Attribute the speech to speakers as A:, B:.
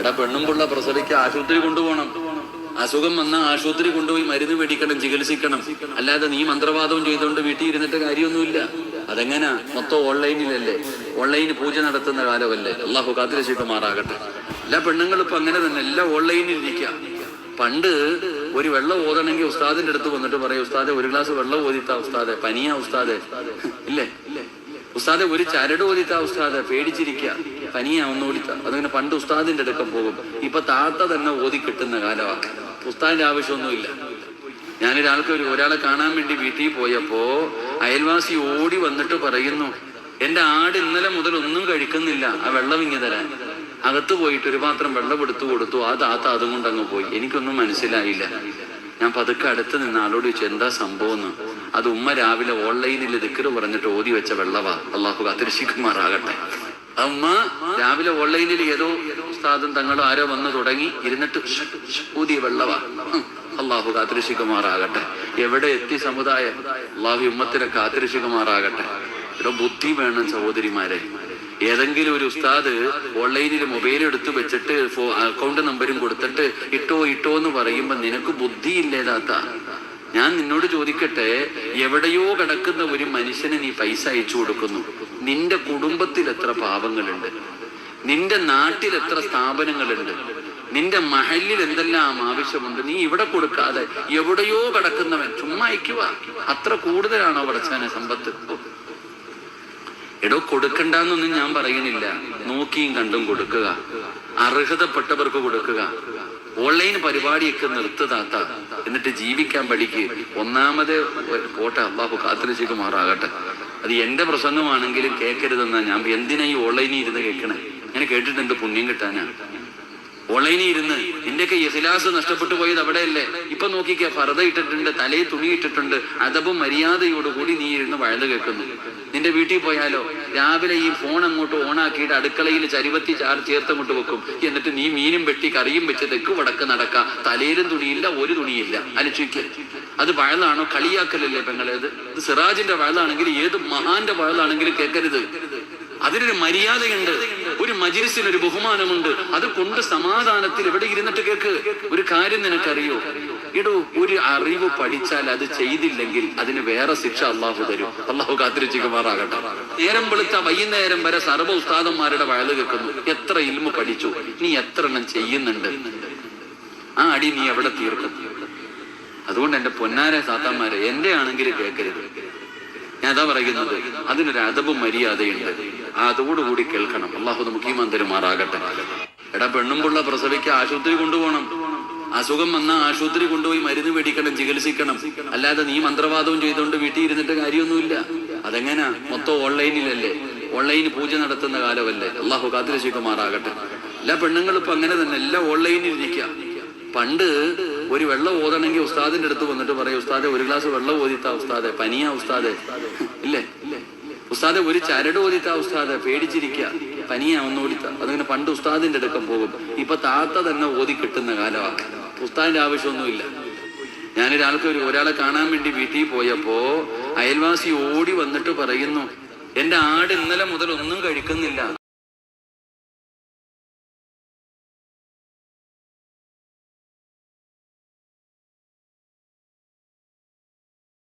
A: എടാ പെണ്ണും പിള്ള പ്രസവിക്ക് ആശുപത്രി കൊണ്ടുപോകണം. അസുഖം വന്ന ആശുപത്രി കൊണ്ടുപോയി മരുന്ന് മേടിക്കണം ചികിത്സിക്കണം. അല്ലാതെ നീ മന്ത്രവാദവും ചെയ്തുകൊണ്ട് വീട്ടിൽ ഇരുന്നിട്ട് കാര്യമൊന്നുമില്ല. അതെങ്ങനാ? മൊത്തം ഓൺലൈനിലല്ലേ? ഓൺലൈനിൽ പൂജ നടത്തുന്ന കാലമല്ലേ? അള്ളാഹു കാത്തിരശിക്കുമാറാകട്ടെ എല്ലാ പെണ്ണുങ്ങളും ഇപ്പൊ അങ്ങനെ തന്നെ എല്ലാം ഓൺലൈനിൽ ഇരിക്കുക പണ്ട് ഒരു വെള്ളം ഓതണമെങ്കിൽ ഉസ്താദിന്റെ അടുത്ത് വന്നിട്ട് പറയും ഉസ്താദെ ഒരു ഗ്ലാസ് വെള്ളം ഓതിത്താ ഉസ്താദെ പനിയാ ഉസ്താദെ. ഇല്ലേ? ഉസ്താദെ ഒരു ചരട് ഓതിത്താ ഉസ്താദെ പേടിച്ചിരിക്കുക പനിയാ ഒന്നുകൂടി അതങ്ങനെ പണ്ട് ഉസ്താദിന്റെ അടുക്കം പോകും. ഇപ്പൊ താത്ത തന്നെ ഓതി കിട്ടുന്ന കാലമാണ്. ഉസ്താദിന്റെ ആവശ്യമൊന്നുമില്ല. ഞാനൊരാൾക്ക് ഒരു ഒരാളെ കാണാൻ വേണ്ടി വീട്ടിൽ പോയപ്പോ അയൽവാസി ഓടി വന്നിട്ട് പറയുന്നു എന്റെ ആട് ഇന്നലെ മുതൽ ഒന്നും കഴിക്കുന്നില്ല. ആ വെള്ളം ഇങ്ങി തരാൻ. അകത്ത് പോയിട്ട് ഒരു പാത്രം വെള്ളം എടുത്തു കൊടുത്തു. ആ താത്ത അതും കൊണ്ട് അങ്ങ് പോയി. എനിക്കൊന്നും മനസ്സിലായില്ല. ഞാൻ പതുക്കെ അടുത്ത് നിന്ന് ആളോട് ചോദിച്ചു എന്താ സംഭവം? എന്ന് അത് ഉമ്മ രാവിലെ ഓൺലൈനിൽ ദിക്കറ് പറഞ്ഞിട്ട് ഓതി വെച്ച വെള്ളവാ. അള്ളാഹു കാത്തിരശിക്കുമാറാകട്ടെ ആ ഉമ്മ രാവിലെ ഓൺലൈനിൽ ഏതോ ഉസ്താദും തങ്ങളോ ആരോ വന്ന് തുടങ്ങി ഇരുന്നിട്ട് പുതിയ വെള്ളവാ. അള്ളാഹു കാത്തിരശിക്കുമാറാകട്ടെ എവിടെ എത്തി സമുദായം? അള്ളാഹു ഉമ്മത്തിനെ കാത്തിരശിക്കുമാറാകട്ടെ ഇവിടെ ബുദ്ധി വേണം സഹോദരിമാരെ. ഏതെങ്കിലും ഒരു ഉസ്താദ് ഓൺലൈനിൽ മൊബൈൽ എടുത്ത് വെച്ചിട്ട് അക്കൗണ്ട് നമ്പരും കൊടുത്തിട്ട് ഇട്ടോ ഇട്ടോ എന്ന് പറയുമ്പോ നിനക്ക് ബുദ്ധി ഇല്ലേതാത്ത ഞാൻ നിന്നോട് ചോദിക്കട്ടെ എവിടെയോ കിടക്കുന്ന ഒരു മനുഷ്യന് നീ പൈസ അയച്ചു കൊടുക്കുന്നു. നിന്റെ കുടുംബത്തിൽ എത്ര പാപങ്ങളുണ്ട്? നിന്റെ നാട്ടിൽ എത്ര സ്ഥാപനങ്ങളുണ്ട്? നിന്റെ മഹലിൽ എന്തെല്ലാം ആവശ്യമുണ്ട്? നീ ഇവിടെ കൊടുക്കാതെ എവിടെയോ കിടക്കുന്നവൻ ചുമ്മാ അയക്കുക അത്ര കൂടുതലാണോ പടച്ചാനെ സമ്പത്ത്. എടോ കൊടുക്കണ്ടെന്നൊന്നും ഞാൻ പറയുന്നില്ല. നോക്കിയും കണ്ടും കൊടുക്കുക. അർഹതപ്പെട്ടവർക്ക് കൊടുക്കുക. ഓൺലൈൻ പരിപാടിയൊക്കെ നിർത്തുതാത്ത എന്നിട്ട് ജീവിക്കാൻ പഠിക്ക്. ഒന്നാമത് പോട്ടെ അള്ളാഹു കാത്തിരശിക്കുമാറാകട്ടെ അത് എന്റെ പ്രസംഗമാണെങ്കിലും കേൾക്കരുതെന്നാ ഞാൻ എന്തിനാ ഈ ഓൺലൈനിൽ ഇരുന്ന് കേൾക്കണേ ഇങ്ങനെ കേട്ടിട്ട് എന്ത് പുണ്യം കിട്ടാനാ? ഇരുന്ന് നിന്റെയൊക്കെ ഇഹ്ലാസ് നഷ്ടപ്പെട്ടു പോയത് അവിടെയല്ലേ? ഇപ്പൊ നോക്കിക്കേ ഫറത ഇട്ടിട്ടുണ്ട് തലയിൽ തുണി ഇട്ടിട്ടുണ്ട് അതപ്പം മര്യാദയോടുകൂടി നീ ഇരുന്ന് വഴുത് കേൾക്കുന്നു. നിന്റെ വീട്ടിൽ പോയാലോ? രാവിലെ ഈ ഫോൺ അങ്ങോട്ട് ഓണാക്കിയിട്ട് അടുക്കളയിൽ ചരിവത്തി ചാർ ചേർത്തങ്ങോട്ട് വെക്കും. എന്നിട്ട് നീ മീനും വെട്ടി കറിയും വെച്ച് തെക്ക് വടക്ക് നടക്ക. തലയിലും തുണിയില്ല ഒരു തുണിയില്ല. അലച്ചുയ്ക്ക് അത് വഴലാണോ കളിയാക്കലല്ലേ പെങ്ങളെ ഇത്? സിറാജിന്റെ വഴലാണെങ്കിൽ ഏത് മഹാന്റെ വഴലാണെങ്കിലും കേൾക്കരുത് അതിനൊരു മര്യാദയുണ്ട്. ഒരു മജിരിസിന് ഒരു ബഹുമാനമുണ്ട്. അത് കൊണ്ട് സമാധാനത്തിൽ എവിടെ ഇരുന്നിട്ട് കേക്ക്? ഒരു കാര്യം നിനക്കറിയോ? ഇടൂ ഒരു അറിവ് പഠിച്ചാൽ അത് ചെയ്തില്ലെങ്കിൽ അതിന് വേറെ ശിക്ഷ അള്ളാഹു തരും. അള്ളാഹു കാത്തിരിച്ചുമാറാകട്ടെ നേരം വെളുത്ത വൈകുന്നേരം വരെ സർവ ഉസ്താദന്മാരുടെ വയൽ കേൾക്കുന്നു. എത്ര ഇൽമ പഠിച്ചു? നീ എത്ര എണ്ണം ചെയ്യുന്നുണ്ട്? ആ അടി നീ എവിടെ തീർക്കും? അതുകൊണ്ട് എന്റെ പൊന്നാരെ സാത്താന്മാരെ എന്റെ ആണെങ്കിൽ കേൾക്കരുത് ഞാൻ അതാ പറയുന്നത്. അതിനൊരു അതവും മര്യാദയുണ്ട്. ആ അതോടുകൂടി കേൾക്കണം. അള്ളാഹു നമുക്ക് ഈ മന്ദിരമാറാകട്ടെ എടാ പെണ്ണും പിള്ള പ്രസവിക്ക് ആശുപത്രി കൊണ്ടുപോകണം. അസുഖം വന്ന ആശുപത്രി കൊണ്ടുപോയി മരുന്ന് മേടിക്കണം ചികിത്സിക്കണം. അല്ലാതെ നീ മന്ത്രവാദവും ചെയ്തുകൊണ്ട് വീട്ടിൽ ഇരുന്നിട്ട് കാര്യമൊന്നുമില്ല. അതെങ്ങനാ? മൊത്തം ഓൺലൈനിലല്ലേ? ഓൺലൈൻ പൂജ നടത്തുന്ന കാലമല്ലേ? അള്ളാഹു കാത്തിരശിക്കുമാറാകട്ടെ എല്ലാ പെണ്ണുങ്ങളും ഇപ്പൊ അങ്ങനെ തന്നെ. എല്ലാം ഓൺലൈനിൽ ഇരിക്കുക പണ്ട് ഒരു വെള്ളം ഓതണമെങ്കിൽ ഉസ്താദിന്റെ അടുത്ത് വന്നിട്ട് പറയും ഉസ്താദെ ഒരു ഗ്ലാസ് വെള്ളം ഓതിത്താ ഉസ്താദെ പനിയാ ഉസ്താദെ. ഇല്ലേ? ഉസ്താദെ ഒരു ചരട് ഓതിത്താ ഉസ്താദെ പേടിച്ചിരിക്കുക പനിയാ ഒന്ന് ഓടിത്ത അതങ്ങനെ പണ്ട് ഉസ്താദിന്റെ അടുക്കം പോകും. ഇപ്പൊ താത്ത തന്നെ ഓതി കിട്ടുന്ന കാലമാണ് ഉസ്താദിന്റെ ആവശ്യമൊന്നുമില്ല. ഞാനൊരാൾക്ക് ഒരു ഒരാളെ കാണാൻ വേണ്ടി വീട്ടിൽ പോയപ്പോ അയൽവാസി ഓടി വന്നിട്ട് പറയുന്നു എന്റെ ആട് ഇന്നലെ മുതൽ ഒന്നും കഴിക്കുന്നില്ല.